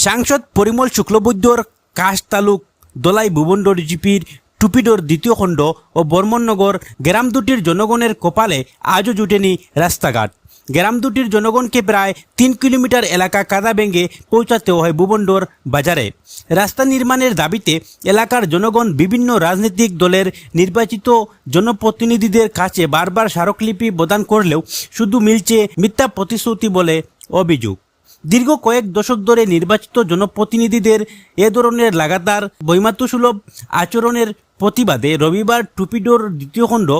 সাংসদ পরিমল শুক্লবৈদ্যর কাশ তালুক দলাই ভুবনডোর জিপির টুপিডোর দ্বিতীয় খণ্ড ও বর্মননগর গ্রাম দুটির জনগণের কপালে আজও জুটেনি রাস্তাঘাট গ্রাম দুটির জনগণকে প্রায় তিন কিলোমিটার এলাকা কাদা ভেঙে পৌঁছাতেও হয় ভুবনডোর বাজারে রাস্তা নির্মাণের দাবিতে এলাকার জনগণ বিভিন্ন রাজনৈতিক দলের নির্বাচিত জনপ্রতিনিধিদের কাছে বারবার স্মারকলিপি প্রদান করলেও শুধু মিলছে মিথ্যা প্রতিশ্রুতি বলে অভিযোগ। দীর্ঘ কয়েক দশক ধরে নির্বাচিত জনপ্রতিনিধিদের এ ধরনের লাগাতার বৈমাত্রসুলভ আচরণের প্রতিবাদে রবিবার টুপিডোর দ্বিতীয় খণ্ড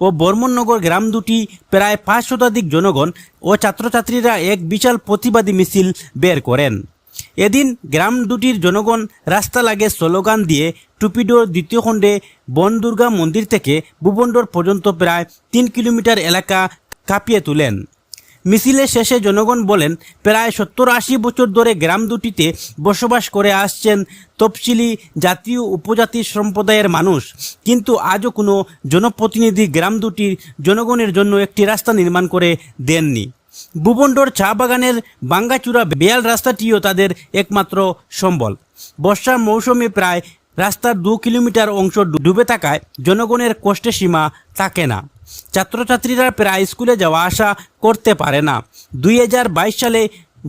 ও বর্মননগর গ্রাম দুটি প্রায় পাঁচ শতাধিক জনগণ ও ছাত্রছাত্রীরা এক বিশাল প্রতিবাদী মিছিল বের করেন। এদিন গ্রাম দুটির জনগণ রাস্তা লাগে স্লোগান দিয়ে টুপিডোর দ্বিতীয় খণ্ডে বনদুর্গা মন্দির থেকে ভুবনডোর পর্যন্ত প্রায় তিন কিলোমিটার এলাকা কাঁপিয়ে তোলেন। মিছিলের শেষে জনগণ বলেন, প্রায় সত্তর আশি বছর ধরে গ্রাম দুটিতে বসবাস করে আসছেন তফসিলি জাতীয় উপজাতি সম্প্রদায়ের মানুষ। কিন্তু আজও কোনো জনপ্রতিনিধি গ্রাম দুটির জনগণের জন্য একটি রাস্তা নির্মাণ করে দেননি। ভুবনডোর চা বাগানের বাঙ্গাচূড়া বেয়াল রাস্তাটিও তাদের একমাত্র সম্বল। বর্ষার মৌসুমে প্রায় রাস্তার দু কিলোমিটার অংশ ডুবে থাকায় জনগণের কষ্টের সীমা থাকে না। ছাত্রছাত্রীরা প্রায় স্কুলে যাওয়া আসা করতে পারে না। দুই হাজার বাইশ সালে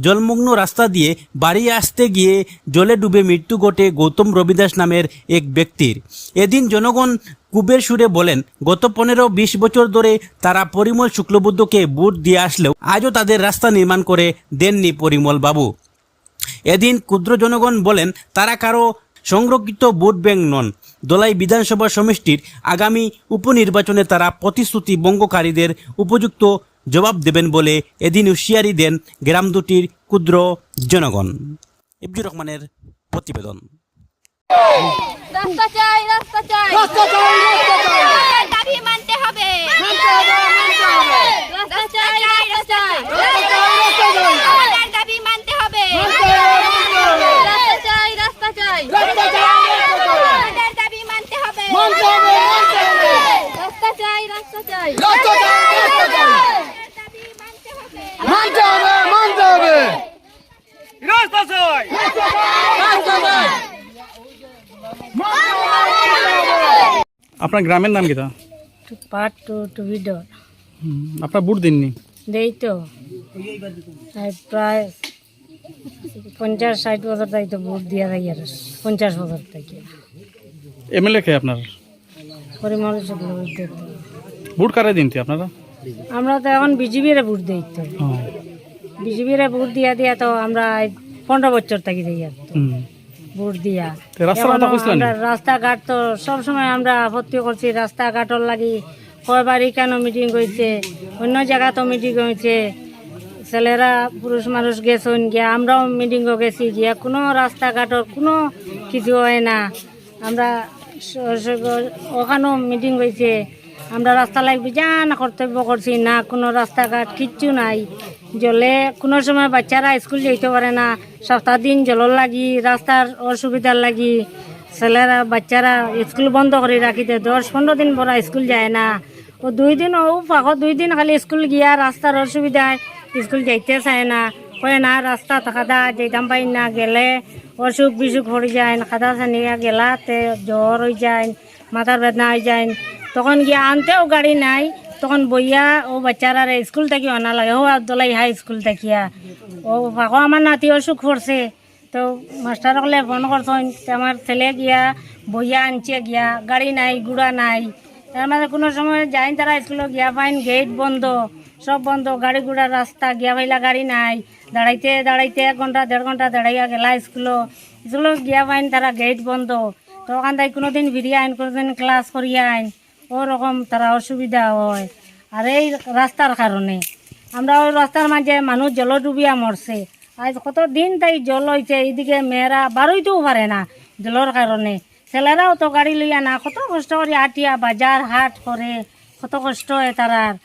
জলমগ্ন রাস্তা দিয়ে বাড়ি আসতে গিয়ে জলে ডুবে মৃত্যু ঘটে গৌতম রবিদাস নামের এক ব্যক্তির। এদিন জনগণ কুবের সুরে বলেন, গত পনেরো বিশ বছর ধরে তারা পরিমল শুক্লবুদ্ধকে বুট দিয়ে আসলেও আজও তাদের রাস্তা নির্মাণ করে দেননি পরিমল বাবু। এদিন ক্ষুদ্র জনগণ বলেন, তারা কারও সংরক্ষিত ভোট ব্যাংক নন। দোলাই বিধানসভা সমষ্টির আগামী উপনির্বাচনে তারা প্রতিশ্রুতি বঙ্গকারীদের উপযুক্ত জবাব দেবেন বলে এদিন হুঁশিয়ারি দেন গ্রাম দুটির ক্ষুদ্র জনগণ। ইবজুর রহমানের প্রতিবেদন। রাস্তা চাই রাস্তা চাই। রাস্তা চাই, রাস্তা চাই। দাবি মানতে হবে। মানতে হবে, মানতে হবে। রাস্তা চাই রাস্তা চাই। রাস্তা চাই, রাস্তা চাই। আমাদের দাবি মানতে হবে মানতে হবে, মানতে হবে। রাস্তা চাই রাস্তা চাই রাস্তা চাই, রাস্তা চাই। আমাদের দাবি মানতে হবে মানতে হবে, মানতে হবে। রাস্তা চাই রাস্তা চাই রাস্তা চাই, রাস্তা চাই। আমাদের দাবি মানতে হবে মানতে হবে, রাস্তা চাই। রাস্তা চাই। আপনার গ্রামের নাম কিতা পার্ট টু টু হুম, আপনার বুট দিননি? দেই তো। এই প্রায় পঞ্চাশ ষাট বছর তাই তো ভোট দিয়া থাকি আর পঞ্চাশ বছর থেকে এমএলএ কে আপনার? পরিমল চক্রবর্তী বুট কারে দিনতে আপনারা? আমরা তো এখন বিজেপির ভোট দিই তো। বিজেপির ভোট দিয়া দিয়া তো আমরা পনেরো বছর থাকি আর ভোট দিয়া। রাস্তাঘাট তো সবসময় আমরা আপত্তি করছি রাস্তাঘাটর লাগি কয়বারই কেন মিটিং হয়েছে অন্য জায়গা তো মিটিং হয়েছে ছেলেরা পুরুষ মানুষ গেছেন গিয়া আমরাও মিটিংও গেছি গিয়া কোনো রাস্তাঘাটর কোনো কিছু হয় না। আমরা ওখানেও মিটিং হয়েছে আমরা রাস্তা লাগবে, যা না কর্তব্য করছি না, কোনো রাস্তাঘাট, কিচ্ছু নাই। জলে কোনো সময় বাচ্চারা স্কুল যেতে পারে না, সপ্তাহ দিন জলের লাগি, রাস্তার অসুবিধার লাগি। ছেলেরা, বাচ্চারা স্কুল বন্ধ করে রাখিতে দশ পনেরো দিন পর স্কুল যায় না। ও দুই দিন, ও পাখো দুই দিন খালি স্কুল গিয়া রাস্তার অসুবিধায় স্কুল যাইতে চায় না। কয় না, রাস্তা খাদা যেতাম পাই না, গেলে অসুখ বিসুখ হয়ে যায় খাদা ছানিয়া গেলাতে জ্বর হয়ে যায় মাথার বেদনা হয়ে যায় তখন গিয়া আনতেও গাড়ি নাই। তখন বইয়া, ও বাচ্চারা স্কুল থেকে আনা লাগে, ও আবদুল্লাই হাই স্কুল থাকিয়া। ও পাখো আমার নাতি অসুখ করছে তো মাস্টার হলে ফোন করছেন আমার ছেলে গিয়া, বইয়া আনছে গিয়া, গাড়ি নাই গুড়া নাই। তার মানে কোনো সময় যাই তারা স্কুলে গিয়া পাইন, গেট বন্ধ সব বন্ধ, গাড়ি গুড়া রাস্তা গিয়া পাইলা গাড়ি নাই। দাঁড়াইতে দাঁড়াইতে এক ঘণ্টা দেড় ঘণ্টা দাঁড়াইয়া গেলা স্কুলো স্কুলে গিয়া পাইন তারা গেট বন্ধ। তো ওখান থেকে কোনোদিন ফিরিয়ে আইন, কোনোদিন ক্লাস করিয়া আইন। ওরকম তারা অসুবিধা হয়। আর এই রাস্তার কারণে। আমরা ওই রাস্তার মাঝে মানুষ জল ডুবিয়া মরছে। আজ কত দিন তাই জল হয়েছে এইদিকে মেয়েরা বারোইতেও পারে না জলের কারণে। ছেলেরাও তো গাড়ি লইয়া না, কত কষ্ট করে আটিয়া বাজার হাট করে, কত কষ্ট হয় তারার।